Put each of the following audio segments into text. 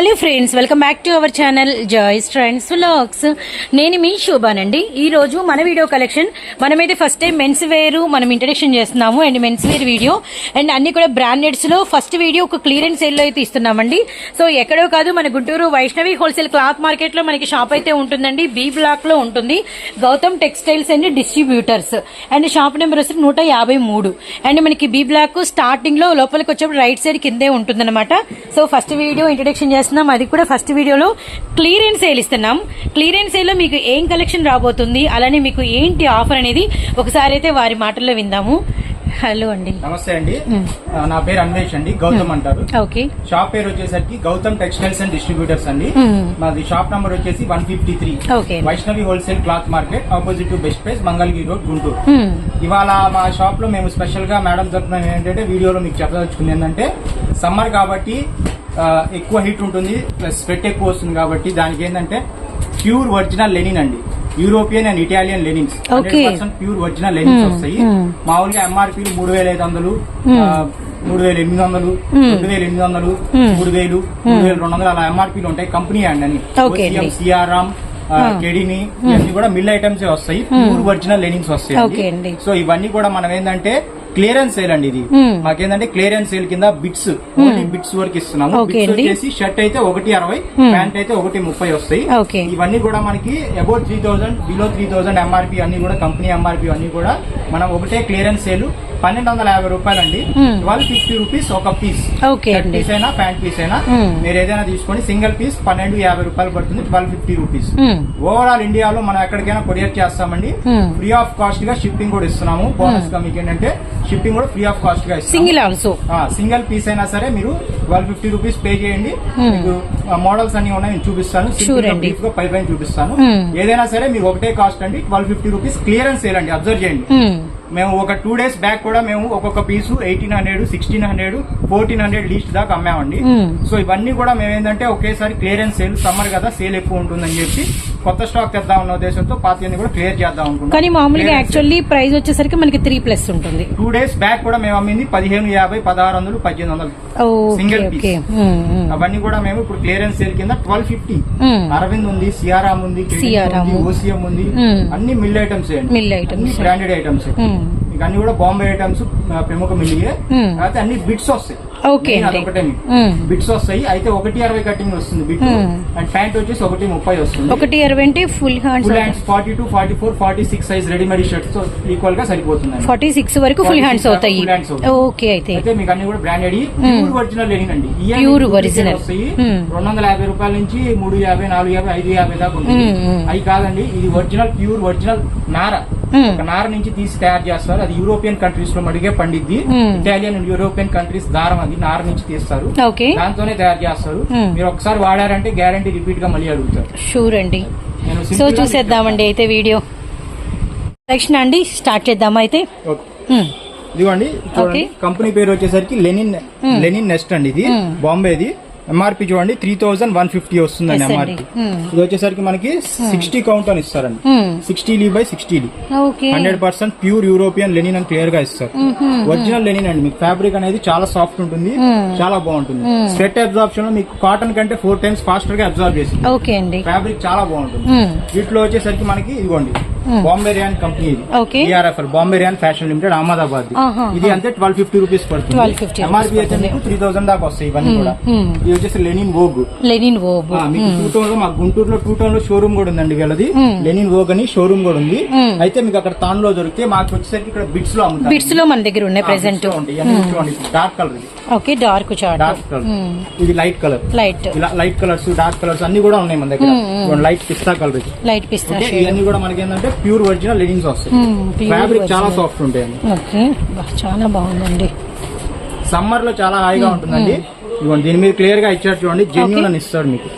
Hello friends welcome back to our channel Joy's trends vlogs. నేను మీ శోభానండి. ఈ రోజు మన వీడియో కలెక్షన్ మనమైతే ఫస్ట్ టైం మెన్స్ వేర్ మనం ఇంట్రడక్షన్ చేస్తున్నాము and men's wear video and అన్ని కూడా బ్రాండెడ్స్లో ఫస్ట్ వీడియో ఒక క్లియరెన్స్ సేల్లో అయితే ఇస్తున్నామండి. సో ఎక్కడో కాదు మన గుంటూరు వైష్ణవి హోల్సేల్ క్లాత్ మార్కెట్లో మనకి షాప్ అయితే ఉంటుందండి. బి బ్లాక్లో ఉంటుంది. Gautam textiles and distributors and shop number వచ్చి నూట యాభై మూడు. అండ్ మనకి బి బ్లాక్ స్టార్టింగ్లో లోపలికి వచ్చేప్పుడు రైట్ సైడ్ కిందే ఉంటుందన్నమాట. సో ఫస్ట్ వీడియో ఇంట్రడక్షన్ చేస్తున్నాం. అది కూడా ఫస్ట్ వీడియోలో క్లియరెన్స్ సేల్ ఇస్తున్నాం. క్లియరెన్స్ సేల్లో మీకు ఏం కలెక్షన్ రాబోతుంది? అలానే మీకు ఏంటి ఆఫర్ అనేది? ఒకసారి అయితే వారి మాటల్లో విందాము. హలో అండి. నమస్తే అండి. నా పేరు అన్వేష్ అండి. గౌతమ్ అంటారు. ఓకే. షాప్ పేరు వచ్చేసరికి గౌతమ్ టెక్స్టైల్స్ అండ్ డిస్ట్రిబ్యూటర్స్ అండి. మాది షాప్ నంబర్ వచ్చేసి one fifty three. Okay. Vaishnavi wholesale cloth market opposite to best price Mangalagiri road Guntur. ఇవాళ మా షాప్లో మేము స్పెషల్గా మేడం చెప్తున్నాం ఏంటంటే వీడియోలో మీకు చెప్పదలుచుకుంది ఏంటంటే సమ్మర్ కాబట్టి ఎక్కువ హీట్ ఉంటుంది ప్లస్ స్వెట్ ఎక్కువ వస్తుంది కాబట్టి దానికి ఏంటంటే ప్యూర్ ఒరిజినల్ లెనిన్ అండి European and Italian linens Okay. Pure original linens వస్తాయి hmm. మామూలుగా ఎంఆర్పీ మూడు వేల ఐదు వందలు Hmm. మూడు వేల ఎనిమిది వందలు Hmm. రెండు వేల ఎనిమిది వందలు. మూడు వేలు మూడు వేల రెండు వందలు అలా ఎంఆర్పీలు ఉంటాయి కంపెనీ అండి అని. సిఆర్ఆమ్. కెడిని ఇవన్నీ కూడా మిల్ ఐటమ్స్ వస్తాయి ప్యూర్ ఒరిజినల్ లెనిన్స్ వస్తాయి. సో ఇవన్నీ కూడా మనం ఏంటంటే క్లియరెన్స్ సేల్ అండి ఇది. మాకేంటంటే క్లియరెన్స్ సేల్ కింద బిట్స్ ఓన్లీ బిట్స్ వరకు ఇస్తున్నాము బిట్స్. వచ్చేసి షర్ట్ అయితే ఒకటి అరవై. ప్యాంట్ అయితే ఒకటి ముప్పై వస్తాయి. ఇవన్నీ కూడా మనకి about three thousand below three thousand MRP అన్ని కూడా కంపెనీ ఎంఆర్పి అన్ని కూడా మనం ఒకటే క్లియరెన్స్ సేల్ పన్నెండు వందల యాభై రూపాయలు అండి Hmm. ట్వెల్వ్ ఫిఫ్టీ రూపీస్ ఒక పీస్. పీస్ అయినా ప్యాంట్ పీస్ అయినా Hmm. మీరు ఏదైనా తీసుకోండి సింగిల్ పీస్ పన్నెండు యాభై రూపాయలు పడుతుంది ట్వెల్వ్ ఫిఫ్టీ రూపీస్. ఓవరాల్ ఇండియాలో మనం ఎక్కడికైనా కొరియర్ చేస్తామండి Hmm. ఫ్రీ ఆఫ్ కాస్ట్గా షిప్పింగ్ కూడా ఇస్తున్నాము బోనస్గా మీకు ఏంటంటే షిప్పింగ్ కూడా ఫ్రీ ఆఫ్ కాస్ట్గా సింగిల్ ఆల్సో సింగిల్ పీస్ అయినా సరే మీరు ట్వెల్వ్ ఫిఫ్టీ రూపీస్ పే చేయండి Hmm. మీకు మోడల్స్ అన్ని ఉన్నాయి నేను చూపిస్తాను. బ్రీఫ్గా పై పైన చూపిస్తాను Hmm. ఏదైనా సరే మీకు ఒకటే కాస్ట్ అండి ట్వెల్వ్ ఫిఫ్టీ రూపీస్ క్లియరెన్స్ చేయాలండి అబ్జర్వ్ చేయండి మేము ఒక టూ డేస్ బ్యాక్ కూడా మేము ఒక్కొక్క piece eighteen hundred sixteen hundred fourteen hundred least దాకా అమ్మామండి Hmm. సో ఇవన్నీ కూడా మేము ఏంటంటే ఒకేసారి క్లియరెన్స్ సేల్ సమ్మర్ కదా సేల్ ఎక్కువ ఉంటుందని చెప్పి కొత్త స్టాక్ తెద్దాం ఉన్న ఉద్దేశంతో పాతని కూడా క్లియర్ చేద్దాం అనుకుంటున్నాం కానీ మామూలుగా యాక్చువల్లీ ప్రైస్ వచ్చేసరికి మనకి త్రీ ప్లస్ ఉంటుంది టూ డేస్ బ్యాక్ కూడా మేము అమ్మింది పదిహేను యాభై పదహారు వందలు పద్దెనిమిది వందలు piece. ఓకే మ్మ్, మ్మ్. అవన్నీ కూడా మేము ఇప్పుడు క్లియరెన్స్ సేల్ కింద ట్వెల్వ్ ఫిఫ్టీ. అరవింద్ ఉంది సిఆర్ఆమ్ ఉంది. ఓసిఎం ఉంది మ్మ్. అన్ని mill items Mill items. Branded items అన్ని కూడా బాంబే ఐటమ్స్ ప్రముఖ మిల్లియే. అయితే అన్ని బిట్స్ వస్తాయి ఓకే. అదొకటే. బిట్స్ వస్తాయి అయితే ఒకటి అరవై కటింగ్ వస్తుంది బిట్. అండ్ ప్యాంట్ వచ్చేసి ఒకటి ముప్పై వస్తుంది ఒకటి ఇరవై అంటే full hands full hands forty two forty four forty six size readymade shirts ఈక్వల్గా సరిపోతుంది ఫార్టీ సిక్స్ వరకు ఫుల్ 46 హ్యాండ్స్ అవుతాయి. ఓకే అయితే అయితే మీకు అన్ని కూడా బ్రాండెడ్ ప్యూర్ ఒరిజినల్ లెనిన్ అండి duplicate original. వస్తాయి. రెండు వందల యాభై రూపాయల నుంచి మూడు యాభై నాలుగు యాభై ఐదు యాభై దాకా hmm. అవి కాదండి ఇది ఒరిజినల్ ప్యూర్ ఒరిజినల్ నార. ఒక నార నుంచి తీసి తయారు చేస్తారు. అది యూరోపియన్ కంట్రీస్లో మడిగే పండిద్ది. Hmm. Italian and European countries దారం అది నార నుంచి తీస్తారు. దాంతోనే తయారు చేస్తారు. Hmm. మీరు ఒకసారి వాడారంటే గ్యారంటీ రిపీట్గా మళ్ళీ అడుగుతారు. షూర్ అండి. సో చూసేద్దామండి అయితే వీడియో సెక్షన్ అండి స్టార్ట్ చేద్దామా అయితే. మ్మ్. ఇదిగోండి. కంపెనీ పేరు వచ్చేసరికి లెనిన్ లెనిన్ నెస్ట్ అండి ఇది. Hmm. బాంబేది ఎంఆర్పి చూడండి త్రీ థౌసండ్ వన్ ఫిఫ్టీ వస్తుందండి. MRP Hmm. ఇది వచ్చేసరికి మనకి సిక్స్టీ కౌంట్ అని ఇస్తారండి. Sixty lea by sixty lea hundred percent pure European linen అని క్లియర్గా ఇస్తారు. ఒరిజినల్ లెనిన్ అండి మీకు ఫ్యాబ్రిక్ అనేది చాలా సాఫ్ట్ ఉంటుంది Hmm. చాలా బాగుంటుంది Hmm. స్వెట్ అబ్జార్ప్షన్లో మీకు కాటన్ కంటే ఫోర్ టైమ్స్ ఫాస్టర్గా అబ్జార్బ్ చేసింది ఫ్యాబ్రిక్ చాలా బాగుంటుంది. వీటిలో వచ్చేసరికి మనకి ఇదిగోండి Hmm. Bombay rayon company. BRFL Bombay rayon fashion limited Ahmedabad. ఇది అంతే ట్వెల్వ్ ఫిఫ్టీ రూపీస్ పడుతుంది. 1250 ఎంఆర్పి అయితే. మీకు త్రీ థౌసండ్ దాకా వస్తాయి ఇవన్నీ కూడా. Hmm. ఇది వచ్చేసి లెనిన్ వోగ్ లెనిన్ ఆ, మీకు టూ టౌన్లో మా గుంటూరులో టూ టౌన్లో షోరూమ్ కూడా ఉందండి వీళ్ళది. Hmm. లెనిన్ వోగ్ అని షోరూమ్ కూడా ఉంది. Hmm. అయితే మీకు అక్కడ తాన్లో దొరికితే మాకు వచ్చేసరికి ఇక్కడ బిట్స్లో అమ్ముతారు. బిట్స్లో మన దగ్గర ఉన్నాయి ప్రెసెంట్ డార్క్ కలర్ ఇది. ఓకే డార్క్ డార్క్ కలర్ ఇది లైట్ కలర్ లైట్ ఇలా లైట్ కలర్స్ డార్క్ కలర్స్ అన్ని కూడా ఉన్నాయి మన దగ్గర. Hmm, లైట్ పిస్తా కలర్ లైట్ పిస్తా ఇవన్నీ కూడా మనకి ఏంటంటే ప్యూర్ ఒరిజినల్ లెనిన్స్ వస్తాయి. ఫ్యాబ్రిక్ చాలా సాఫ్ట్ ఉంటాయండి. ఓకే చాలా బాగుందండి. సమ్మర్లో చాలా హాయిగా ఉంటుందండి. ఇదిగోండి దీని మీద క్లియర్గా ఇచ్చారు చూడండి. జెన్యూన్ అని ఇస్తాడు మీకు.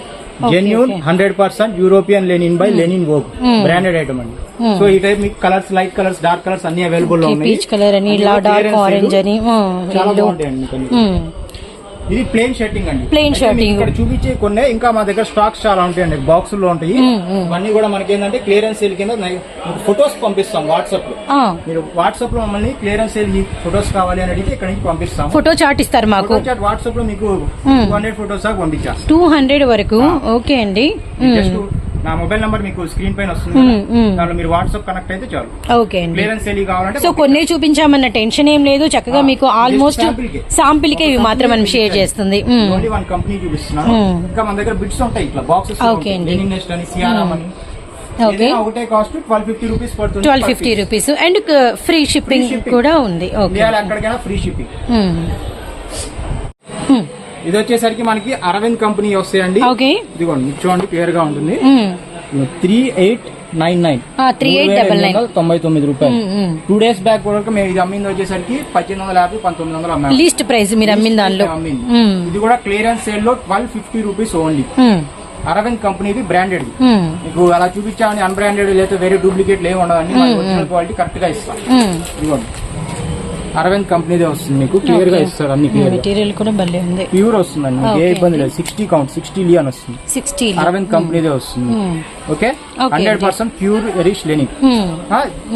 Genuine. Hundred percent European linen by linen Hmm. Branded item అండి. సో ఈ టైప్ మీకు colours light colours dark colours అన్ని అవైలబుల్లో ఉన్నాయి. పీచ్ కలర్ అని ఇలా డార్క్ ఆరెంజ్. అని చాలా బాగుంటాయండి. ఇది ప్లేన్ షర్టింగ్ అండి. Shirting. మీకు ఇక్కడ చూపించే కొన్ని ఇంకా మా దగ్గర స్టాక్స్ చాలా ఉంటాయండి. బాక్స్లో ఉంటాయి. ఇవన్నీ కూడా మనకి ఏంటంటే క్లియరెన్స్ సేల్ కింద ఫొటోస్ పంపిస్తాం వాట్సాప్లో. మీరు వాట్సాప్లో మమ్మల్ని క్లియరెన్స్ సేల్ ఫొటోస్ కావాలి అని అడిగితే ఇక్కడ నుంచి పంపిస్తాం ఫోటో చాట్ ఇస్తారు మాకు. వాట్సాప్లో మీకు. టూ హండ్రెడ్ ఫొటోస్ దాకా పంపించేస్తాం. టూ హండ్రెడ్ వరకు. ఓకే అండి. నా మొబైల్ నంబర్ మీకు స్క్రీన్ పైన వస్తుంది. దాంట్లో మీరు వాట్సాప్ కనెక్ట్ అయితే చాలు. ఓకే క్లియరెన్స్ సేల్ కావాలంటే సో కొన్ని చూపించామన్న టెన్షన్ ఏం లేదు. చక్కగా మీకు ఆల్మోస్ట్ sample కి. శాంపిల్కి ఇవి మాత్రం మనం షేర్ చేస్తుంది. ఓన్లీ వన్ కంపెనీ చూపిస్తున్నాను. ఇంకా మన దగ్గర బిట్స్ ఉంటాయి ఇట్లా. బాక్సెస్ Okay అండి. నెస్ట్ అని సిఆర్ఎం అని ఓకే. ఏదైనా ఒకటే కాస్ట్ ట్వెల్వ్ ఫిఫ్టీ రూపీస్ పడుతుంది twelve fifty rupees and free shipping. కూడా ఉంది. ఓకే. ఎక్కడికైనా ఫ్రీ షిప్పింగ్ ఇది వచ్చేసరికి మనకి అరవింద్ కంపెనీ వస్తాయండి. ఇదిగోండి ఇది చూడండి క్లియర్గా ఉంటుంది. త్రీ ఎయిట్ నైన్ నైన్ ఆ, 3899. తొంభై తొమ్మిది రూపాయలు. టూ డేస్ బ్యాక్ కూడా మేము ఇది అమ్మింది వచ్చేసరికి పద్దెనిమిది వందల యాభై పంతొమ్మిది వందలు అమ్మాము లీస్ట్ ప్రైస్ మీరు అమ్మిన దానిలో. ఇది కూడా క్లియరెన్స్ సేల్లో twelve fifty rupees only Arvind కంపెనీది బ్రాండెడ్ మీకు అలా చూపించామని అన్బ్రాండెడ్ లేదా వేరే డూప్లికేట్ ఏమి ఉండదండి. క్వాలిటీ కరెక్ట్గా ఇస్తాం. ఇదిగోండి. అరవింద్ కంపెనీదే వస్తుంది మీకు. క్లియర్గా ఇస్తారు అన్ని క్లియర్ మెటీరియల్ కూడా భలే ఉంది. ప్యూర్ వస్తుందండి. మీకు ఏ Okay. ఇబ్బంది లేదు. సిక్స్టీ కౌంట్ సిక్స్టీ లియన్ వస్తుంది. సిక్స్టీ అరవింద్ కంపెనీదే వస్తుంది. Okay hundred. Percent pure Irish linen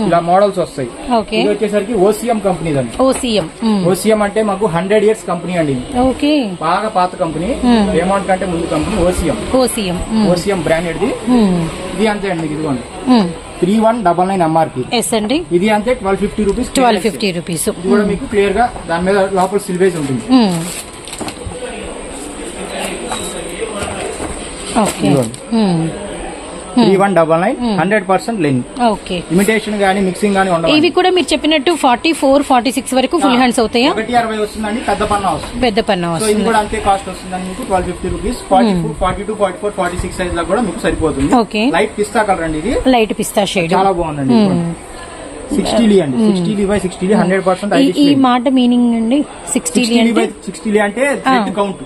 ఇలా మోడల్స్ వస్తాయి. ఇది వచ్చేసరికి ఓసిఎం కంపెనీ అండి ఓసీఎం ఓసిఎం అంటే మాకు హండ్రెడ్ ఇయర్స్ కంపెనీ అండి. ఓకే బాగా పాత కంపెనీ. రేమౌంట్ కంటే ముందు company OCM OCM OCM branded the. ఇది అంతే అండి ఇదిగోండి. Three one double nine MRP yes అండి. ఇది అంతే twelve fifty rupees twelve fifty rupees. ఇది కూడా మీకు క్లియర్గా దాని మీద లోపల సిల్వేజ్ ఉంటుంది. ఓకే ఇదిగోండి. Three one double nine hundred percent లెన్ okay imitation గానీ మిక్సింగ్ గానీ ఉండవు ఇవి కూడా మీరు చెప్పినట్టు ఫార్టీ ఫోర్ ఫార్టీ సిక్స్ వరకు ఫుల్ హ్యాండ్స్ అవుతాయా? ఒకటి అరవై వస్తుందండి పెద్ద పన్నా వస్తుంది. పెద్ద పన్న సో ఇది వస్తుంది. కూడా అంతే కాస్ట్ వస్తుందండి మీకు twelve fifty rupees forty four forty two forty four forty six సైజ్లో కూడా మీకు సరిపోతుంది. ఓకే. లైట్ పిస్తా కలర్ అండి ఇది. లైట్ పిస్తా షేడ్ చాలా బాగుందండి సిక్స్టీ లీ అండి. Sixty lea by sixty lea hundred percent ఈ మాట మీనింగ్ అండి? సిక్స్టీ సిక్స్టీ లీ అంటే? Lea count.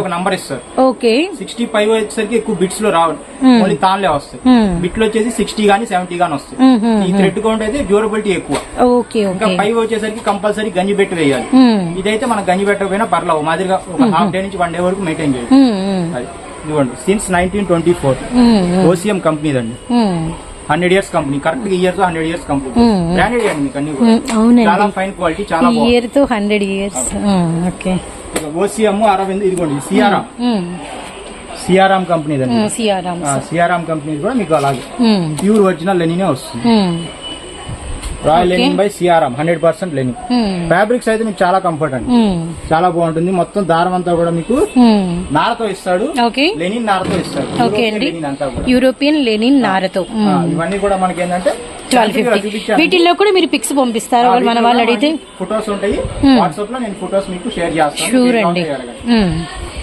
ఒక నంబర్ ఇస్తారు. ఓకే. సిక్స్టీ ఫైవ్ వచ్చేసరికి ఎక్కువ బిట్స్లో రావు. ఓన్లీ తాన్లే వస్తాయి. Hmm. బిట్లు వచ్చేసి సిక్స్టీ గానీ సెవెంటీ గానీ వస్తాయి. ఈ థ్రెడ్ కౌంట్ అయితే డ్యూరబిలిటీ ఎక్కువ. ఓకే ఇంకా ఫైవ్ వచ్చేసరికి కంపల్సరీ గంజి పెట్టి వేయాలి. ఇదైతే మనం గంజి పెట్టకపోయినా పర్లేదు మాదిరిగా ఒక హాఫ్ డే నుంచి వన్ డే వరకు మెయింటైన్ చేయాలి. ఇదిగోండి. Since nineteen twenty four OCM company అండి hundred years company. Correct years hundred years company. Branded అండి మీకు అన్ని కూడా. చాలా ఫైన్ క్వాలిటీ చాలా ఇయర్తో hundred years. Okay. OCM Arvind ఇదిగోండి సిఆర్ఆం సిఆర్ఆం కంపెనీ అండి సిఆర్ఆమ్ సిఆర్ఆం కంపెనీ కూడా మీకు అలాగే. ప్యూర్ ఒరిజినల్ లెనినే వస్తుంది. Royal. Linen by CRM hundred percent linen. Fabrics అయితే మీకు చాలా కంఫర్ట్ అండి. చాలా బాగుంటుంది. మొత్తం దారం అంతా కూడా మీకు నారతో ఇస్తాడు. లెనిన్ నారతో ఇస్తాడు. ఓకే యూరోపియన్ అండి. లెనిన్ నారతో. ఇవన్నీ కూడా మనకి ఏంటంటే ట్వెల్వ్ ఫిఫ్టీ. వీటిల్లో కూడా మీరు పిక్స్ పంపిస్తారు. మన వాళ్ళు అడిగితే ఫొటోస్ ఉంటాయి. వాట్సాప్లో నేను ఫొటోస్ మీకు షేర్ చేస్తాను. అండి.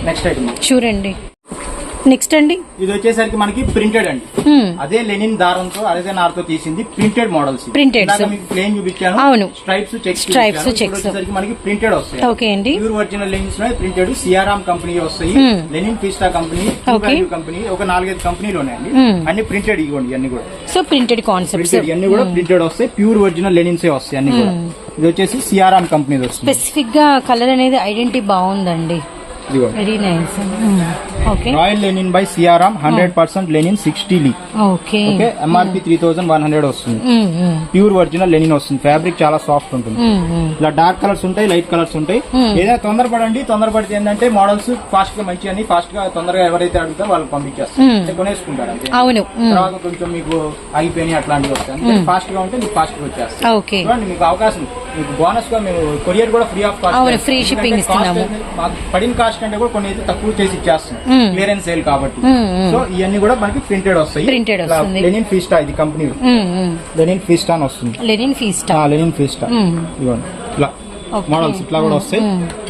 Next item. షూర్ అండి. నెక్స్ట్ అండి. ఇది వచ్చేసరికి మనకి ప్రింటెడ్ అండి. Hmm. అదే లెనిన్ దారంతో అదే నారతో తీసింది ప్రింటెడ్ మోడల్స్. మీకు ప్లేన్ చూపించాను. అవును. Stripes checks. వచ్చేసరికి మనకి ప్రింటెడ్ వస్తాయి. ఓకే అండి. ప్యూర్ ఒరిజినల్ లెనిన్స్లో ప్రింటెడ్ సిఆర్ఆం కంపెనీ వస్తాయి. Hmm. లెనిన్ ఫిస్టా కంపెనీ. కంపెనీ ఒక నాలుగైదు కంపెనీలు ఉన్నాయండి Hmm. అన్ని ప్రింటెడ్ ఇవ్వండి అన్ని కూడా. సో ప్రింటెడ్ కాన్సెప్ట్స్ ప్రింటెడ్ ఇవన్నీ కూడా ప్రింటెడ్ వస్తాయి. ప్యూర్ ఒరిజినల్ లెనిన్స్ వస్తాయి అన్ని కూడా. ఇది వచ్చేసి సిఆర్ఆం కంపెనీ వస్తుంది. స్పెసిఫిక్గా కలర్ అనేది ఐడెంటిటీ బాగుందండి. Very nice okay royal linen by CRM hundred percent linen sixty lea okay okay MRP three thousand one hundred వస్తుంది. ప్యూర్ ఒరిజినల్ లెనిన్ వస్తుంది. ఫ్యాబ్రిక్ చాలా సాఫ్ట్ ఉంటుంది. ఇలా డార్క్ కలర్స్ ఉంటాయి లైట్ కలర్స్ ఉంటాయి. ఏదైనా తొందరపడండి తొందరపడితే ఏంటంటే మోడల్స్ ఫాస్ట్గా మంచి అని ఫాస్ట్గా తొందరగా ఎవరైతే అడుగుతారో వాళ్ళు పంపించేస్తారు. Hmm. కొనేసుకుంటారు అవును. తర్వాత కొంచెం మీకు ఆగిపోయినాయి అట్లాంటివి వస్తాయి. ఫాస్ట్గా ఉంటే మీకు ఫాస్ట్గా వచ్చేస్తాయి ఓకే మీకు అవకాశం మీకు బోనస్గా మేము కొరియర్ కూడా free of cost free shipping ఇస్తున్నాము. పడిన కాస్ట్ కంటే కూడా కొన్ని అయితే తక్కువ చేసి ఇచ్చేస్తాం Hmm. క్లియరెన్స్ సేల్ కాబట్టి. సో ఇవన్నీ కూడా మనకి ప్రింటెడ్ వస్తాయి ఇలా వస్తుంది. లెనిన్ ఫీస్టా ఇది కంపెనీ లెనిన్ ఫీస్టా అని వస్తుంది లెనిన్ ఫీస్ట్ లెనిన్ ఫీస్టా. ఇవ్వండి Okay. మోడల్స్ ఇట్లా కూడా వస్తాయి.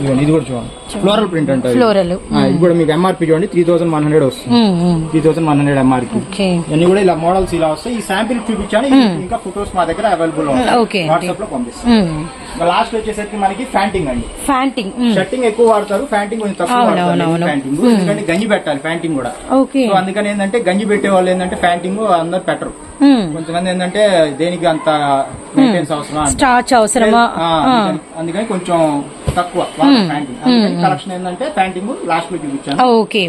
ఇవ్వండి ఇది కూడా చూడండి. ఫ్లోరల్ ప్రింట్ అంటే Floral. ఇది కూడా మీకు ఎంఆర్పి చూడండి. త్రీ థౌసండ్ వన్ హండ్రెడ్ వస్తుంది. Three thousand one hundred MRP ఇవన్నీ కూడా ఇలా మోడల్స్ ఇలా వస్తాయి. ఈ శాంపిల్ చూపించాను. ఇది ఇంకా ఫొటోస్ మా దగ్గర అవైలబుల్ ఉంటాయి. వాట్సాప్లో పంపిస్తాం లాస్ట్ వచ్చేసరికి మనకి ఫ్యాంటింగ్ అండి. ఫ్యాంటింగ్ షర్టింగ్ ఎక్కువ వాడతారు. ఫ్యాంటింగ్ కొంచెం తక్కువ వాడతారు. ఫ్యాంటింగ్ ఎందుకంటే గంజి పెట్టాలి ఫ్యాంటింగ్ కూడా. సో అందుకని ఏంటంటే గంజి పెట్టే వాళ్ళు ఏంటంటే ఫ్యాంటింగ్ అందరు పెట్టరు. కొంతమంది ఏంటంటే దేనికి అంత మెయింటెన్స్ అవసరం అంటారు. స్టార్చ్ అవసరమా? ఆ, అందుకని- కొంచెం తక్కువ ప్యాంటింగ్. అందుకని కలెక్షన్ ఏంటంటే ప్యాంటింగ్ లాస్ట్లో చూపించాను ఓకే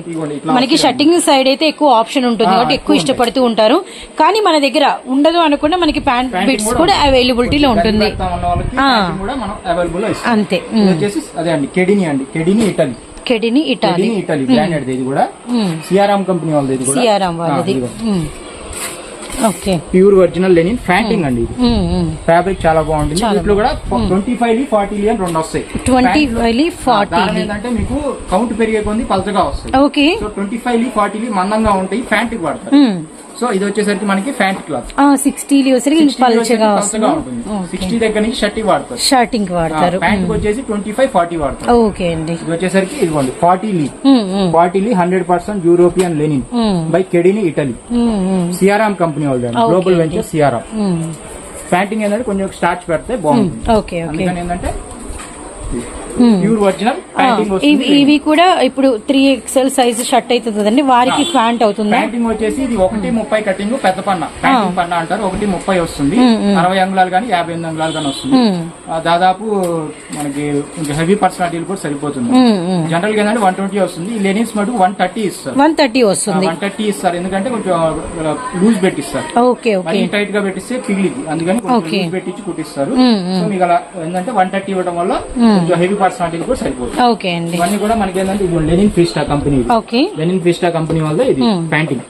మనకి. షట్టింగ్ సైడ్ అయితే ఎక్కువ ఆప్షన్ ఉంటుంది ఆ, కాబట్టి ఎక్కువ ఇష్టపడుతూ ఉంటారు. కానీ మన దగ్గర ఉండదు అనుకున్న మనకి ప్యాంట్ బిట్స్ కూడా అవైలబిలిటీలో కొంచెం ఉంటుంది. లో ఇస్తాం. అంతే. అదే అండి కెడిని అండి. కెడిని ఇటలీ కెడిని ఇటాలి ఇటలీ బ్రాండెడ్ ఇది కూడా. సిఆర్ఎం కంపెనీ వాళ్ళది సిఆర్ఎం వాళ్ళది. Okay pure original linen panting అండి ఇది. ఫ్యాబ్రిక్ చాలా బాగుంటుంది. వీటిలో కూడా ట్వంటీ ఫైవ్ ఫార్టీ అని రెండు వస్తాయి. ట్వంటీ ఫైవ్ ఫార్టీ ఏంటంటే మీకు కౌంట్ పెరిగే కొంది పలచగా వస్తాయి. Okay. So twenty five forty మందంగా ఉంటాయి ఫ్యాంట్ వాడతారు. సో ఇది వచ్చేసరికి మనకి ఫ్యాంట్ క్లాత్. సిక్స్టీ పల్చగా సిక్స్టీ దగ్గర నుంచి షర్టీ వాడతారు. షర్టింగ్ వాడతారు. ప్యాంట్ వచ్చేసి ట్వంటీ ఫైవ్ ఫార్టీ వాడతారు. ఓకే అండి. ఇది వచ్చేసరికి ఇదిగోండి forty lea. Forty lea hundred percent European linen by కెడిని Italy CRM company వాళ్ళు global. Venture CRM um. Panting ఏంటంటే కొంచెం స్టార్చ్ పెడితే బాగుంటుంది. ఓకే. అందుకని ఏంటంటే. ప్యూర్ ఒరిజినల్ ఆ, ప్యాంటింగ్ ఇవి కూడా ఇప్పుడు త్రీ ఎక్స్ఎల్ సైజ్ షర్ట్ అవుతుంది కదండి వారికి ప్యాంట్ అవుతుందా? ప్యాంటింగ్ వచ్చేసి ఇది ఒకటి ముప్పై కటింగ్ పెద్ద పన్న. ప్యాంటింగ్ పన్న అంటారు ఒకటి ముప్పై వస్తుంది. Hmm, hmm. అరవై అంగుళాలు కానీ యాభై ఎనిమిది అంగుళాలు కానీ వస్తుంది. దాదాపు మనకి కొంచెం హెవీ పర్సనాలిటీలు కూడా సరిపోతుంది. జనరల్గా ఏంటంటే వన్ ట్వంటీ వస్తుంది. ఈ లెనిన్స్ మటుకు వన్ థర్టీ ఇస్తారు. వన్ థర్టీ వస్తుంది. వన్ థర్టీ ఇస్తారు. ఎందుకంటే కొంచెం లూజ్ పెట్టిస్తారు. ఓకే టైట్గా పెట్టిస్తే పిగిలిది అందుకని కొంచెం Okay. లూజ్ పెట్టించి కుట్టిస్తారు. Hmm, hmm. సో మీకు అలా ఏంటంటే వన్ థర్టీ ఇవ్వడం వల్ల కొంచెం హెవీ పర్సనాలిటీ కూడా సరిపోతుంది ఓకే అండి. ఇవన్నీ కూడా మనకి ఏంటంటే ఇది లెనిన్ ఫిస్టా కంపెనీ ఓకే. లెనిన్ ఫిస్టా కంపెనీ వల్ల ఇది ప్యాంటింగ్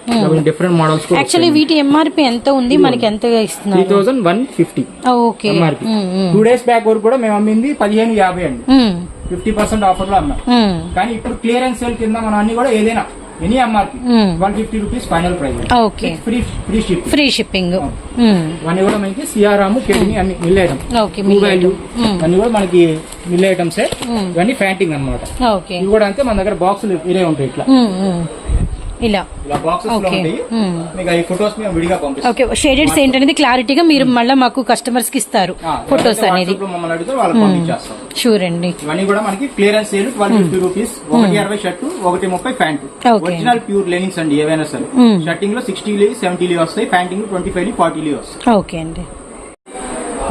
డిఫరెంట్ మోడల్స్ యాక్చువల్లీ వీటి ఎంఆర్పి ఎంత ఉంది? మనకి ఎంతగా త్రీ ఇస్తున్నారు thousand one fifty okay. MRP two days back వరకు కూడా మేము అమ్మింది పదిహేను యాభై అండి. ఫిఫ్టీ పర్సెంట్ ఆఫర్లో అమ్మాం. ఉమ్, కానీ ఇప్పుడు క్లియరెన్స్ సేల్ కింద మనం అన్ని కూడా ఏదైనా any MRP. One fifty rupees final price okay free free ship free shipping ఇవన్నీ కూడా మనకి సిఆర్ఆమ్ కెడిని అన్ని మిల్ ఐటమ్ వాల్యూ ఉమ్. ఇవన్నీ కూడా మనకి మిల్ ఐటమ్స్. ఇవన్నీ ఫ్యాంటింగ్ అన్నమాట. ఓకే ఇవి కూడా అంతే మన దగ్గర బాక్సులు వేరే ఉంటాయి ఇట్లా. ఉమ్, ఉమ్. ఇలా. ఇలా బాక్సెస్లో ఓకే ఉంటాయి. ఉమ్. మీకు ఈ ఫొటోస్ మేము విడిగా పంపిస్తాం. ఓకే షేడెడ్స్ ఏంటనేది క్లారిటీగా మీరు మళ్ళీ మాకు కస్టమర్స్కి ఇస్తారు ఫొటోస్ అనేది. మమ్మల్ని అడిగితే పంపించేస్తాం. షూర్ అండి. ఇవన్నీ కూడా మనకి clearance sale twelve fifty rupees ఒకటి అరవై షర్టు ఒకటి ముప్పై ప్యాంటు. ఒరిజినల్ ప్యూర్ లెనిన్స్ అండి ఏవైనా సరే. Hmm. షర్టింగ్లో సిక్స్టీ సెవెంటీ లీ వస్తాయి ప్యాంటింగ్ ట్వంటీ ఫైవ్ ఫార్టీ వస్తాయి. ఓకే అండి.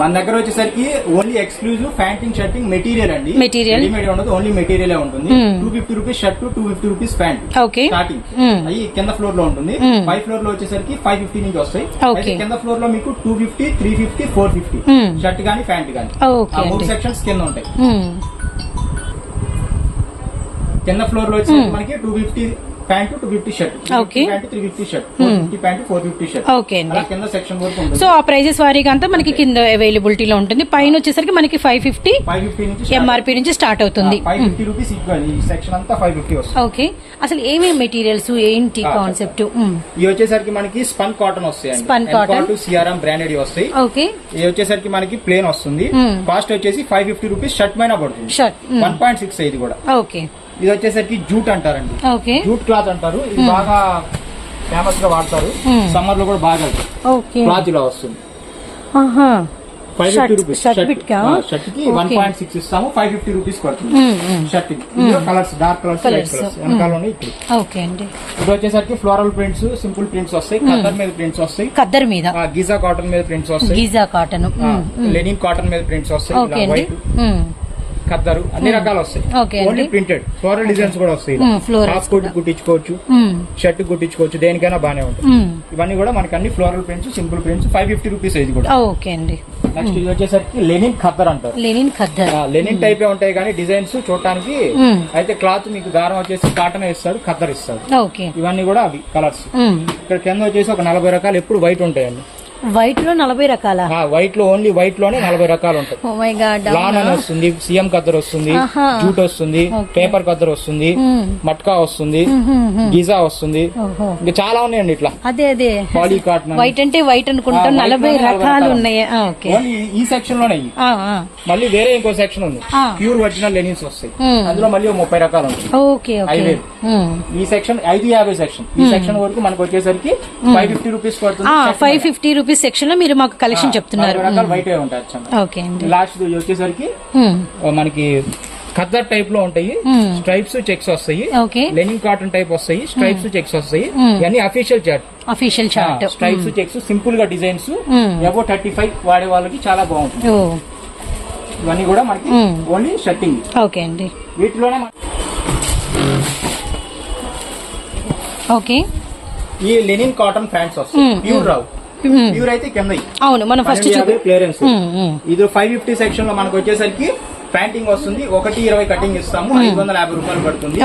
మన దగ్గర వచ్చేసరికి only exclusive panting shirting material అండి. రెడీమేడ్ ఉండదు ఓన్లీ మెటీరియల్ ఉంటుంది. Hmm. Two fifty rupees shirt two fifty rupees pant okay starting Hmm. అవి కింద ఫ్లోర్లో ఉంటుంది. Hmm. ఫైవ్ ఫ్లోర్లో వచ్చేసరికి ఫైవ్ ఫిఫ్టీ నుంచి వస్తాయి. అయితే కింద ఫ్లోర్లో మీకు two fifty three fifty four fifty Hmm. Shirt గానీ ప్యాంట్ ఆ మూడు సెక్షన్స్ కింద ఉంటాయి. ఉమ్, కింద ఫ్లోర్లో వచ్చి మనకి two fifty pant two fifty shirt Okay. Pant three fifty shirt four fifty pant four fifty shirt okay అండి. కింద సెక్షన్ వరకు ఉంటుంది. సో ఆ ప్రైజెస్ వారీగా అంతా మనకి కింద అవైలబిలిటీలో ఉంటుంది. పైన వచ్చేసరికి మనకి ఫైవ్ ఫిఫ్టీ ఫైవ్ ఫిఫ్టీ నుంచి ఎంఆర్పి నుంచి స్టార్ట్ అవుతుంది. ఫైవ్ ఫిఫ్టీ రూపీస్ ఈ సెక్షన్ అంతా ఫైవ్ ఫిఫ్టీ వస్తుంది. ఓకే అసలు ఏమేమి మెటీరియల్స్ ఏంటి కాన్సెప్ట్ ఇవి వచ్చేసరికి మనకి స్పన్ కాటన్ వస్తాయి Spun cotton. సిఆర్ఎం బ్రాండెడ్ వస్తాయి. ఓకే ఇది వచ్చేసరికి మనకి ప్లేన్ వస్తుంది. Hmm. కాస్ట్ వచ్చేసి ఫైవ్ ఫిఫ్టీ రూపీస్ షర్ట్ పైన పడుతుంది. షర్ట్ వన్ పాయింట్ సిక్స్ ఇది కూడా. ఓకే ఇది వచ్చేసరికి జూట్ అంటారండి. జూట్ క్లాత్ అంటారు. ఇది బాగా ఫేమస్గా వాడతారు. సమ్మర్లో కూడా బాగా క్లాత్ ఇలా వస్తుంది. Five fifty rupees? షర్ట్కి one. Point six ఇస్తాము. ఫైవ్ ఫిఫ్టీ రూపీస్ పడుతుంది. Shirt colours dark colours light ఇప్పుడు. ఇది వచ్చేసరికి ఫ్లోరల్ ప్రింట్స్ సింపుల్ ప్రింట్స్ వస్తాయి. కలర్ మీద ప్రింట్స్ వస్తాయి. ఖద్దర్ మీద. గీజా కాటన్ మీద ప్రింట్స్ వస్తాయి. గీజా కాటన్ లెనిన్ కాటన్ మీద ప్రింట్స్ వస్తాయి. వైట్ ఖద్దరు అన్ని రకాలు వస్తాయి. ఓన్లీ ప్రింటెడ్ ఫ్లోరల్ డిజైన్స్ కూడా వస్తాయి. Hmm, హాఫ్ కోట్ కుట్టించుకోవచ్చు షర్ట్ కుట్టించుకోవచ్చు దేనికైనా బానే ఉంటుంది. ఇవన్నీ కూడా మనకి అన్ని floral prints simple prints five fifty rupees ఇది కూడా ఓకే అండి. నెక్స్ట్ ఇది వచ్చేసరికి లెనిన్ ఖద్దర్ అంటారు. లెనిన్ ఖద్దర్ లెనిన్ టైపే ఉంటాయి కానీ డిజైన్స్ చూడటానికి Hmm. అయితే క్లాత్ మీకు దారం వచ్చేసి కాటన్ ఇస్తాడు ఖద్దర్ ఇస్తాడు ఓకే ఇవన్నీ కూడా అవి కలర్స్ ఇక్కడ కింద వచ్చేసి ఒక నలభై రకాలు ఎప్పుడు వైట్ ఉంటాయండి. వైట్లో నలభై రకాల? వైట్లో ఓన్లీ వైట్లోనే నలభై రకాలు ఉంటాయి. లాన్ అని వస్తుంది సీఎం కద్దర్ వస్తుంది. జూట్ వస్తుంది. పేపర్ కద్దర్ వస్తుంది మట్కా వస్తుంది గిజా వస్తుంది. ఓహో ఇంకా చాలా ఉన్నాయండి ఇట్లా. అదే అదే. పాలీ కాటన్ వైట్ అంటే వైట్ అనుకుంటాం నలభై రకాలు. ఉన్నాయి. ఓన్లీ ఈ సెక్షన్లోనే. మళ్ళీ వేరే ఇంకో సెక్షన్ ఉంది. ప్యూర్ ఒరిజినల్ లెనిన్స్ వస్తాయి. Hmm. అందులో మళ్ళీ ముప్పై రకాలు ఉంటాయి. ఓకే. ఈ సెక్షన్ ఐదు యాభై సెక్షన్ ఈ సెక్షన్ వరకు మనకు వచ్చేసరికి ఫైవ్ ఫిఫ్టీ రూపీస్ పడుతుంది. ఫైవ్. ఫిఫ్టీ రూపీస్ సెక్షన్లో మీరు మాకు కలెక్షన్ చెప్తున్నారు. వైట్. ఓకే అండి. లాస్ట్ వచ్చేసరికి మనకి ఖద్దర్ టైప్లో ఉంటాయి. స్ట్రైప్స్ చెక్స్ వస్తాయి. ఓకే. లెనిన్ కాటన్ టైప్ వస్తాయి. స్ట్రైప్స్ చెక్స్ వస్తాయి. ఇవన్నీ official chart official chart stripes checks సింపుల్గా డిజైన్స్. ఎవో థర్టీ ఫైవ్ వాడే వాళ్ళకి చాలా బాగుంటుంది. ఇవన్నీ కూడా మనకి. ఓన్లీ షర్టింగ్ ఓకే అండి. వీటిలోనే ఓకే. ఈ లెనిన్ కాటన్ ప్యాంట్స్ వస్తాయి. ప్యూర్ రావు. ప్యూర్ అయితే కింద అవును మనం ఫస్ట్ క్లియరెన్స్ మ్మ్, మ్మ్. ఇది ఫైవ్ ఫిఫ్టీ సెక్షన్లో మనకు వచ్చేసరికి ప్యాంటింగ్ వస్తుంది. ఒకటి ఇరవై కటింగ్ ఇస్తాము. ఐదు వందల యాభై రూపాయలు పడుతుంది.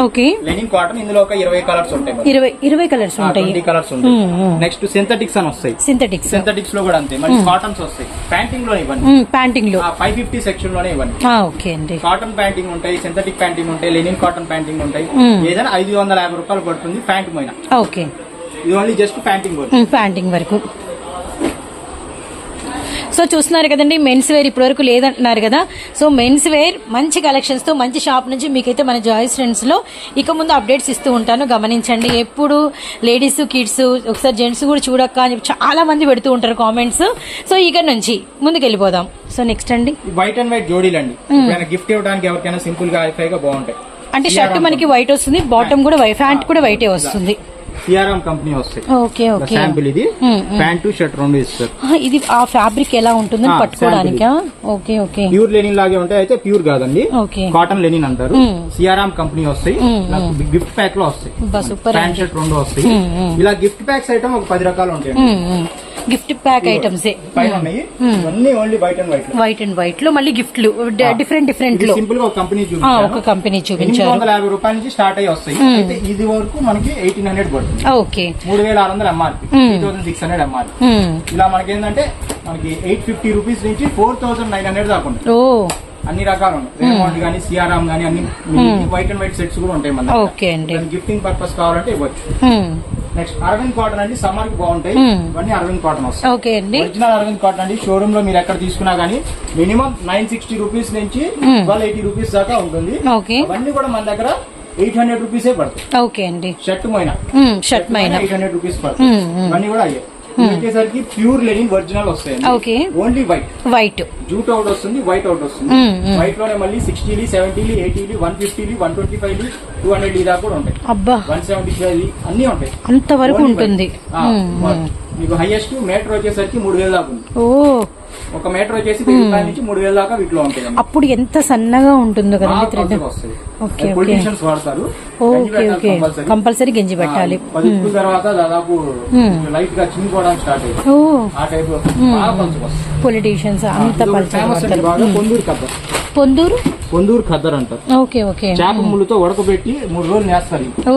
లెనిన్ కాటన్ ఇందులో ఒక ఇరవై కలర్స్ ఉంటాయి ఇరవై ఇరవై కలర్స్ ఉంటాయి. కలర్స్ ఉంటాయి. నెక్స్ట్ సింథటిక్స్ అని వస్తాయి. సింథటిక్స్ సింథటిక్స్లో కూడా అంతే. మళ్ళీ కాటన్స్ వస్తాయి. ప్యాంటింగ్లో ఇవ్వండి. ప్యాంటింగ్లో. ఫైవ్ ఫిఫ్టీ సెక్షన్లోనే ఇవ్వండి. ఆ, ఓకే అండి. కాటన్ ప్యాంటింగ్ ఉంటాయి సింథటిక్ ప్యాంటింగ్ ఉంటాయి లెనిన్ కాటన్ ప్యాంటింగ్ ఉంటాయి. ఏదైనా ఐదు వందల యాభై రూపాయలు పడుతుంది ప్యాంట్ పైన ఓకే ఇది ఓన్లీ జస్ట్ ప్యాంటింగ్ ప్యాంటింగ్ వరకు. సో చూస్తున్నారు కదండి మెన్స్ వేర్ ఇప్పటి వరకు లేదంటున్నారు కదా. సో మెన్స్ వేర్ మంచి కలెక్షన్స్తో మంచి షాప్ నుంచి మీకైతే మన జాయిస్ ఫ్రెండ్స్లో ఇక ముందు అప్డేట్స్ ఇస్తూ ఉంటాను. గమనించండి ఎప్పుడు లేడీస్ కిడ్స్ ఒకసారి జెంట్స్ కూడా చూడక్క అని చెప్పి చాలా మంది పెడుతూ ఉంటారు కామెంట్స్ సో ఇక నుంచి ముందుకు వెళ్ళిపోదాం సో నెక్స్ట్ అండి. వైట్ అండ్ వైట్ జోడీలు అండి. గిఫ్ట్ ఇవ్వడానికి ఎవరికైనా సింపుల్గా బాగుంటాయి. అంటే షర్ట్ మనకి వైట్ వస్తుంది బాటమ్ కూడా వైట్ ప్యాంట్ కూడా వైటే వస్తుంది. సిఆర్ఎం కంపెనీ వస్తాయి. Okay okay. శాంపిల్ ఇది. ప్యాంటు షర్ట్ రెండు ఇస్తారు. ఇది ఆ ఫ్యాబ్రిక్ ఎలా ఉంటుందని ఆ, పట్టుకోవడానికా? Okay okay. ప్యూర్ లెనిన్ లాగే ఉంటాయి. అయితే ప్యూర్ కాదండి. కాటన్ లెనిన్ అంటారు. సిఆర్ఎం కంపెనీ వస్తాయి. గిఫ్ట్ ప్యాక్లో వస్తాయి. ప్యాంట్ షర్ట్ రెండు వస్తాయి. ఇలా గిఫ్ట్ ప్యాక్స్ ఐటమ్ ఒక పది రకాలు ఉంటాయి gift pack items. White and వైట్లో. మళ్ళీ గిఫ్ట్లు డిఫరెంట్ డిఫరెంట్లో. సింపుల్గా ఒక కంపెనీ చూపించారు ఒక కంపెనీ ఎనిమిది చూపించారు వందల యాభై రూపాయల నుంచి స్టార్ట్ అయ్యి వస్తాయి. అయితే ఇది వరకు మనకి ఎయిటీన్ హండ్రెడ్ పడుతుంది. ఓకే. మూడు వేల ఆరు వందల MRP. Three thousand six hundred MRP. ఇలా మనకి ఏంటంటే మనకి ఎయిట్ ఫిఫ్టీ రూపీస్ నుంచి ఫోర్ థౌసండ్ నైన్ హండ్రెడ్ దాకా ఓ. అన్ని రకాలు ఉన్నాయి. రేమాండ్ కానీ సిఆర్ఆమ్ కానీ అన్ని వైట్ అండ్ వైట్ సెట్స్ కూడా ఉంటాయి మన ఓకే అండి. గిఫ్టింగ్ పర్పస్ కావాలంటే ఇవ్వచ్చు. నెక్స్ట్ అరవింద్ కాటన్ అండి సమ్మర్కి బాగుంటాయి. మ్మ్. ఇవన్నీ అరవింద్ కాటన్ వస్తాయి. ఓకే అండి. ఒరిజినల్ అరవింద్ కాటన్ అండి షోరూమ్లో మీరు ఎక్కడ తీసుకున్నా గానీ మినిమం నైన్ సిక్స్టీ రూపీస్ నుంచి. ట్వెల్వ్ ఎయిటీ రూపీస్ దాకా ఉంటుంది. ఓకే అవన్నీ కూడా మన దగ్గర ఎయిట్ హండ్రెడ్ రూపీసే పడతాయి. ఓకే అండి. షర్ట్ మైన. షర్ట్ మైన ఎయిట్ హండ్రెడ్ రూపీస్ మ్మ్. ఇవన్నీ కూడా అయ్యాయి వచ్చేసరికి ప్యూర్ లెనిన్ ఒరిజినల్ వస్తాయి okay. Only white. White. Jute out వస్తుంది వైట్ అవుట్ వస్తుంది. మ్మ్, మ్మ్. వైట్లోనే మళ్ళీ సిక్స్టీలు సెవెంటీలు ఎయిటీలు one ఫిఫ్టీలు one twenty five two hundred దాకా కూడా ఉంటాయి. అబ్బా. వన్ సెవెంటీ ఫైవ్ అన్ని ఉంటాయి. అంతవరకు ఉంటుంది. మీకు హైయెస్ట్ మీటర్ వచ్చేసరికి మూడు వేలు దాకా ఉంది. ఓ. ఒక మీటర్ వచ్చేసి వెయ్యి రూపాయల నుంచి మూడు వేల దాకా వీటిలో ఉంటాయి అప్పుడు ఎంత సన్నగా ఉంటుందో కదండి థ్రెడ్ ఓకే, ఓకే. పొలిటీషియన్స్ వాడతారు. Okay okay. కంపల్సరీ గంజి పెట్టాలి. ఉప్పుల తర్వాత దాదాపు మ్మ్. లైట్గా చినిపోవడానికి స్టార్ట్ అయ్యింది. ఆ టైప్. పొలిటీషియన్స్ అంత ఇది ఒకటి పొందూరు? పొందూరు ఖద్దర్ అంటారు. Okay okay. చేప ముళ్ళుతో ఉడకబెట్టి మూడు రోజులు నేస్తారు. ఓ.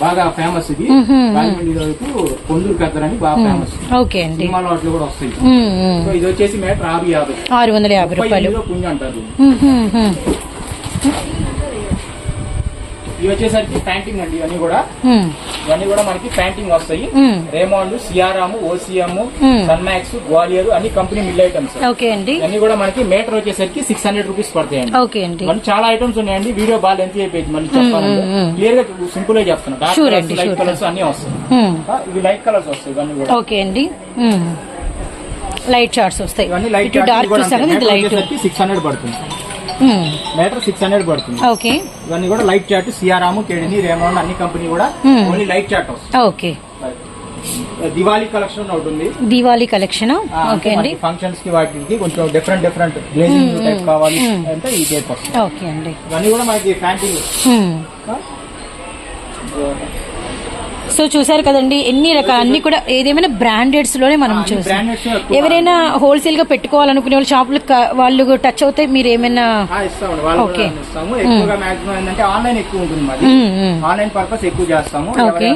బాగా ఫేమస్ ఇది. రాజమండ్రి పొందూరు ఖద్దర్ అని బాగా ఫేమస్ ఓకే అండి. వాటిలో కూడా వస్తాయి. సో ఇది వచ్చేసి మీటర్ ఆరు యాభై. ఆరు వందల యాభై రూపాయలు. పుంజ అంటారు దీన్ని. మ్మ్, మ్మ్, మ్మ్. ఇవి వచ్చేసరికి ప్యాంటింగ్ అండి ఇవన్నీ కూడా. ఇవన్నీ కూడా మనకి ప్యాంటింగ్ వస్తాయి. రేమాండ్ సిఆర్ఆమ్ ఓసిఎం. సన్మాక్స్ గ్వాలియర్ అన్ని కంపెనీ మిల్ ఐటమ్స్ ఓకే అండి. ఇవన్నీ కూడా మనకి మీటర్ వచ్చేసరికి సిక్స్ హండ్రెడ్ రూపీస్ పడతాయండి. ఓకే అండి. మళ్ళీ చాలా ఐటమ్స్ ఉన్నాయండి. వీడియో బాగా లెంత్ అయిపోయింది మళ్ళీ చెప్పాలంటే. క్లియర్గా సింపుల్గా చెప్తాను డార్క్ కలర్స్ లైట్. కలర్స్ అన్ని వస్తాయి. ఇవి లైట్ కలర్స్ వస్తాయి ఇవన్నీ కూడా. ఓకే అండి. లైట్ చార్ట్స్ వస్తాయి. ఇవన్నీ లైట్ ఇటు డార్క్ ఇది లైట్ సిక్స్ హండ్రెడ్ పడుతుంది. మీటర్ సిక్స్ హండ్రెడ్ పడుతుంది. ఓకే ఇవన్నీ కూడా లైట్ చాట్ సిఆర్ఆమ్ కేడిని రేమాండ్ అన్ని కంపెనీ కూడా. Only light chart okay Diwali collection ఒకటి ఉంది. దీవాలి కలెక్షన్ ఓకే అండి. ఫంక్షన్స్కి వాటికి కొంచెం డిఫరెంట్ డిఫరెంట్ గ్లేజింగ్ టైప్ కావాలి అంటే ఈ టైప్ వస్తుంది. ఓకే అండి. ఇవన్నీ కూడా మనకి ప్యాంటింగ్. సో చూసారు కదండి ఎన్ని రకాల అన్ని కూడా ఏదేమైనా బ్రాండెడ్స్లోనే మనం ఆ, ఈ చూసాం brandeds లో ఎక్కువ ఎవరైనా హోల్సేల్గా పెట్టుకోవాలనుకునే వాళ్ళు షాపులు వాళ్ళు టచ్ అవుతాయి మీరు ఏమైనా ఏంటంటే ఆన్లైన్ ఎక్కువ ఉంటుంది మాది. మ్మ్. ఆన్లైన్ పర్పస్ ఎక్కువ చేస్తాము.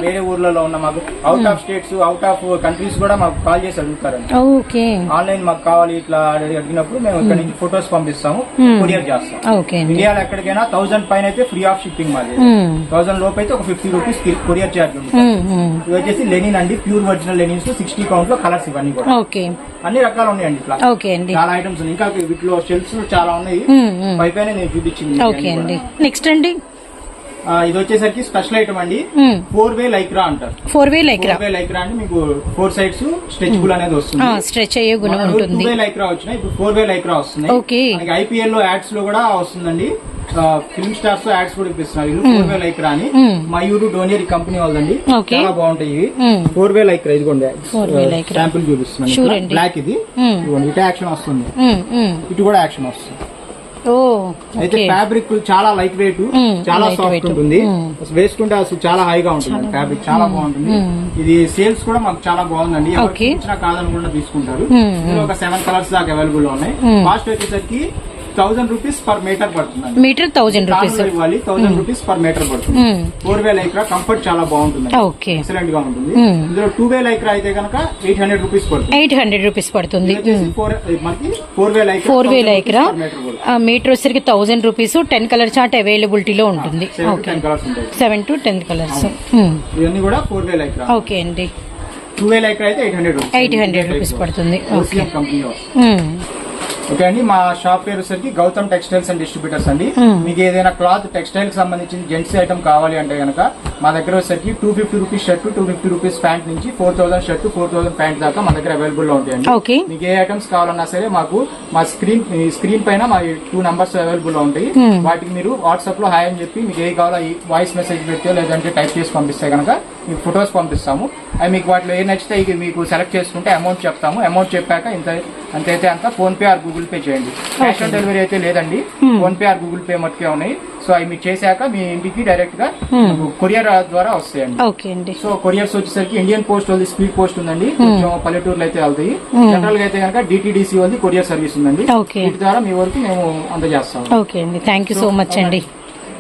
వేరే ఊర్లలో ఉన్న మాకు out of states out of countries కూడా మాకు కాల్ చేసి అడుగుతారండి. ఓకే ఆన్లైన్ మాకు కావాలి ఇట్లా అడిగినప్పుడు మేము ఇక్కడ నుంచి ఫొటోస్ పంపిస్తాము. కొరియర్ చేస్తాం. ఓకే ఇండియాలో ఎక్కడికైనా థౌసండ్ పైన అయితే ఫ్రీ ఆఫ్ షిప్పింగ్ మాది. థౌసండ్ లోపు అయితే ఒక ఫిఫ్టీ రూపీస్ కొరియర్ ఛార్జ్ ఉంటుంది. ఇవి వచ్చేసి లెనిన్ అండి ప్యూర్ ఒరిజినల్ లెనిన్స్ సిక్స్టీ కౌంట్లో కలర్స్ ఇవన్నీ కూడా. ఓకే. అన్ని రకాలు ఉన్నాయండి ఇట్లా. ఓకే అండి. చాలా ఐటమ్స్ ఉన్నాయి. ఇంకా వీటిలో షెల్ఫ్స్ చాలా ఉన్నాయి. మ్మ్, మ్మ్. పై పైన నేను చూపించింది. ఓకే అండి. నెక్స్ట్ అండి. ఇది వచ్చేసరికి స్పెషల్ ఐటమ్ అండి. ఫోర్ వే లైక్రా అంటారు. Four way Lycra way Lycra అంటే మీకు ఫోర్ సైడ్స్ స్ట్రెచబుల్ అనేది వస్తుంది. స్ట్రెచ్ అయ్యే గుణం టూ ఉంటుంది. వే లైక్రా వచ్చినాయి ఇప్పుడు ఫోర్ వే లైక్రా వస్తుంది. మనకి ఐపీఎల్లో యాడ్స్లో కూడా వస్తుందండి. ఫిల్మ్ స్టార్స్ యాడ్స్ కూడా ఇప్పిస్తున్నారు. ఇది ఫోర్ వే లైక్రా అని. మయూరు డోనియర్ కంపెనీ వాళ్ళండి. చాలా బాగుంటాయి ఇవి. ఫోర్ వే లైక్రా ఇదిగోండి. శాంపుల్ చూపిస్తున్నాను. బ్లాక్ ఇది. ఇటు యాక్షన్ వస్తుంది. ఇటు కూడా యాక్షన్ వస్తుంది. అయితే ఫ్యాబ్రిక్ చాలా లైట్ వెయిట్ Mm, చాలా సాఫ్ట్. ఉంటుంది. వేసుకుంటే అసలు చాలా హాయిగా ఉంటుంది. ఫ్యాబ్రిక్ చాలా బాగుంటుంది. ఇది సేల్స్ కూడా మాకు చాలా బాగుందండి. ఇచ్చినా కాదనుకుండా తీసుకుంటారు. ఒక సెవెన్ కలర్స్ దాకా అవైలబుల్ ఉన్నాయి. కాస్ట్ వచ్చేసరికి థౌసండ్ రూపీస్ పర్ మీటర్ పడుతుంది మీటర్ థౌజండ్ రూపీస్. ఇవ్వాలి థౌసండ్ రూపీస్ పర్ మీటర్ పడుతుంది. ఫోర్ వే లైక్రా కంఫర్ట్ చాలా బాగుంటుంది ఓకే. ఎక్సలెంట్గా ఉంటుంది. ఇందులో టూ వే లైక్రా అయితే కనుక ఎయిట్ హండ్రెడ్ రూపీస్ పడుతుంది. ఎయిట్ హండ్రెడ్ రూపీస్ పడుతుంది. ఫోర్ మనకి four way Lycra four way Lycra meter వచ్చేసరికి thousand rupees. Ten colour chart అవైలబిలిటీలో ఉంటుంది. Seven to ten colours. ఇవన్నీ కూడా ఫోర్ వే లైక్రా ఓకే అండి. టూ వే లైక్రా అయితే ఎయిట్ హండ్రెడ్ 800 రూపీస్ పడుతుంది. ఓకే. కంపెనీలో మ్మ్. ఓకే అండి మా షాప్ పేరు వచ్చరికి గౌతమ్ టెక్స్టైల్స్ అండ్ డిస్ట్రిబ్యూటర్స్ అండి Hmm. మీకు ఏదైనా క్లాత్ టెక్స్టైల్కి సంబంధించిన జెంట్స్ ఐటమ్ కావాలి అంటే గనక మా దగ్గర వచ్చరికి two fifty rupees shirt two fifty rupees pant నుంచి four thousand shirt four thousand pant దాకా మా దగ్గర అవైలబుల్లో ఉంటాయండి మీకు ఏ ఐటమ్స్ కావాలన్నా సరే మాకు మా స్క్రీన్ స్క్రీన్ పైన మా టూ నంబర్స్ అవైలబుల్లో ఉంటాయి Hmm. వాటికి మీరు వాట్సాప్లో హాయ్ అని చెప్పి మీకు ఏ కావాలో వాయిస్ మెసేజ్ పెడితే లేదంటే టైప్ చేసి పంపిస్తే కనుక మీకు ఫొటోస్ పంపిస్తాము. అవి మీకు వాటిలో ఏ నచ్చితే ఇక మీకు సెలెక్ట్ చేసుకుంటే అమౌంట్ చెప్తాము. అమౌంట్ చెప్పాక ఇంత అంతైతే అంత PhonePe or Google Pay చేయండి. క్యాష్ ఆన్ డెలివరీ అయితే లేదండి. PhonePe or Google Pay మట్టుకే ఉన్నాయి. సో అవి మీకు చేశాక మీ ఇంటికి డైరెక్ట్గా కొరియర్ ద్వారా వస్తాయండి. సో కొరియర్స్ వచ్చేసరికి ఇండియన్ పోస్ట్ వాళ్ళది స్పీడ్ పోస్ట్ ఉందండి. కొంచెం పల్లెటూరులో అయితే వెళ్తాయి. జనరల్గా అయితే కనుక డిటిడిసి వాళ్ళది కొరియర్ సర్వీస్ ఉందండి. వీటి ద్వారా మీ వరకు మేము అందజేస్తాం ఓకే అండి. థ్యాంక్ యూ సో మచ్ అండి.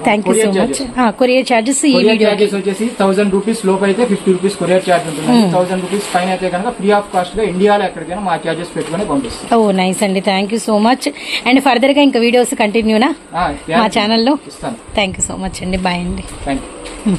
Thank you so much courier charges ఈ కొరియర్ వీడియో చార్జెస్ వచ్చేసి థౌసండ్ రూపీస్ లోపు అయితే ఫిఫ్టీ రూపీస్ కొరియర్ చార్జ్ ఉంటుంది. థౌసండ్ రూపీస్ పైన అయితే కనుక ఫ్రీ ఆఫ్ కాస్ట్గా ఇండియాలో ఎక్కడికైనా మా చార్జెస్ పెట్టుకుని పంపిస్తాం. ఓ నైస్ అండి. Thank you so much and ఫర్దర్గా ఇంకా వీడియోస్ కంటిన్యూనా ఆ, మా ఛానల్లో థ్యాంక్ యూ సో మచ్ అండి. బాయ్ అండి. Thank you